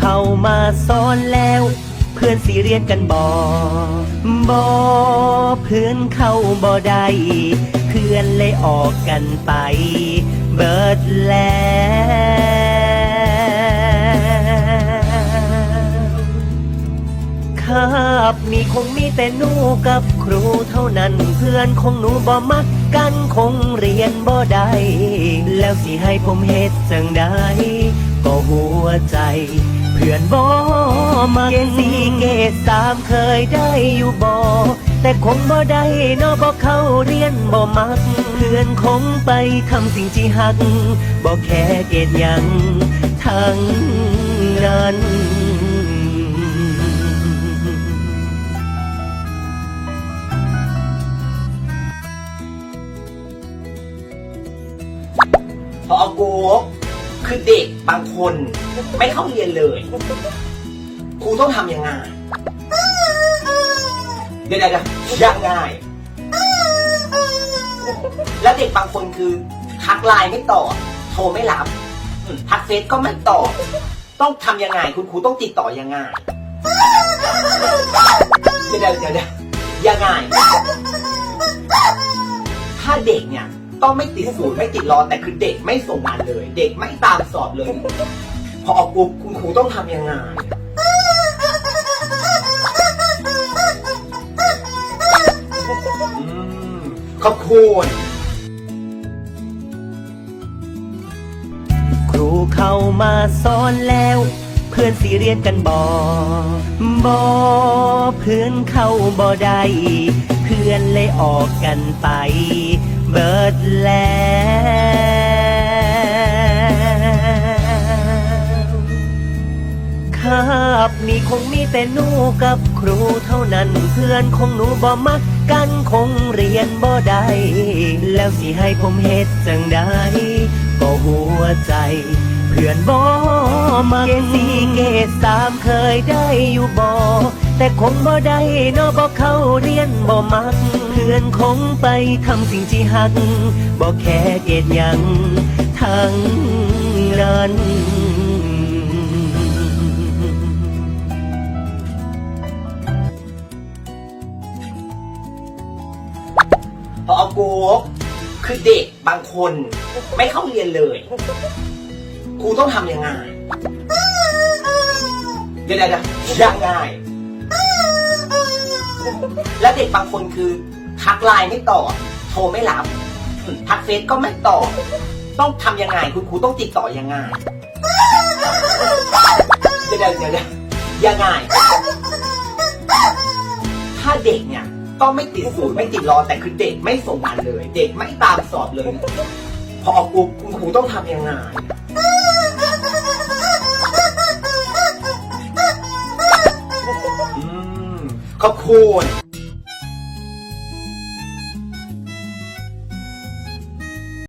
เข้ามาสอนแล้ว เพื่อนสิเรียนกันบอบอเพื่อนเข้าบ่ได้เพื่อนเลยออกกันไป เบิดแล้ว ครับมีคงมีแต่หนูกับครูเท่านั้น เพื่อนของหนูบ่มักกันคงเรียนบ่ได้แล้วสิให้ผมเฮ็ดจังได้ก็หัวใจ เพื่อนบ่มาเกสีเกรดสามเคยได้อยู่บ่แต่คงบ่ได้เนอบ่เข้าเรียนบ่มักเพื่อนคงไปทำสิ่งที่หักบ่แค่เกรดหยังทั้งนั้น โกคือเด็กบางคนไม่เข้าเรียนเลยครูต้องทำยังไงเดี๋ยวเดี๋ยวยวยังไงแล้วเด็กบางคนคือทักไลน์ไม่ตอบโทรไม่รับทักเฟซก็ไม่ตอบต้องทำยังไง คุณครูต้องติดต่อยังไงเดี๋ยวเดี๋ยวเดี๋ยวเดี๋ยวยังไงถ้าเด็กเนี่ย ต้องไม่ติดศูนย์ไม่ติดรอแต่คือเด็กไม่ส่งงานเลย เด็กไม่ตามสอบเลย พอออกปุ๊บคุณครูต้องทำยังไงอืมขอบคุณครูเข้ามาสอนแล้ว เพื่อนสิเรียนกันบ่บ่เพื่อนเข้าบ่ได้เพื่อนเลยออกกันไป เบิดแล้วครับมีคงมีแต่หนูกับครูเท่านั้นเพื่อนของหนูบ่มักกันคงเรียนบ่ได้แล้วสิให้ผมเฮ็ดจังได้ก็หัวใจ เพื่อนบ่มาเกรดสี่เกรดสามเคยได้อยู่บ่แต่คงบ่ได้เนอบ่เข้าเรียนบ่มัก เพื่อนคงไปทำสิ่งที่หักบ่แค่เกรดหยังทั้งนั้นพออโกคือเด็กบางคนไม่เข้าเรียนเลย ครูต้องทำยังไงเดี๋ยวเดี๋ยวเดี๋ยวยังไงแล้วเด็กบางคนคือทักไลน์ไม่ตอบโทรไม่รับทักเฟซก็ไม่ตอบต้องทำยังไง คุณครูต้องติดต่อยังไงเดี๋ยวเดี๋ยวเดี๋ยวยังไงถ้าเด็กเนี่ยต้องไม่ติดศูนย์ไม่ติดรอแต่คือเด็กไม่ส่งงานเลย เด็กไม่ตามสอบเลย พอออกปุ๊บคุณครูต้องทำยังไง ขอบคุณ